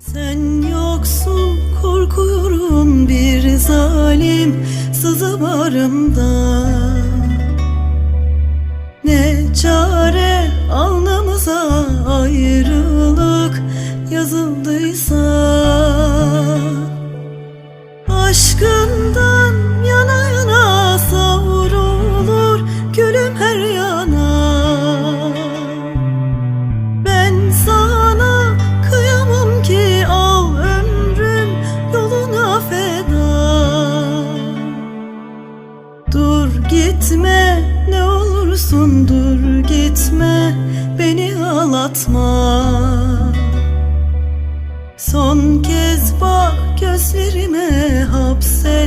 Sen yoksun korkuyorum bir zalim sızı barımda Ne çare alnımıza ayrılık yazıldıysa. Aşkından olursun dur gitme beni ağlatma. Son kez bak gözlerime hapsetme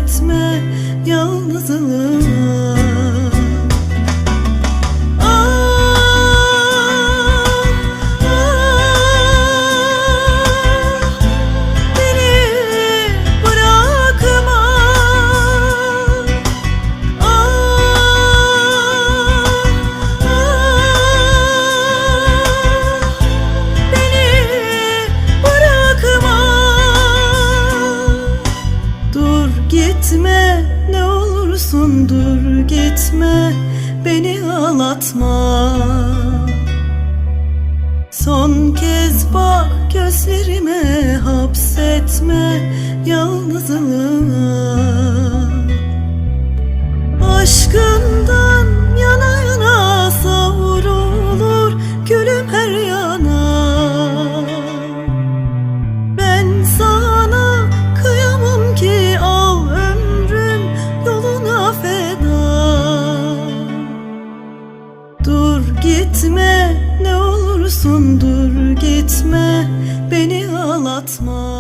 olursun dur gitme beni ağlatma. Son kez bak gözlerime hapsetme yalnızlığa gitme ne olursun dur gitme beni ağlatma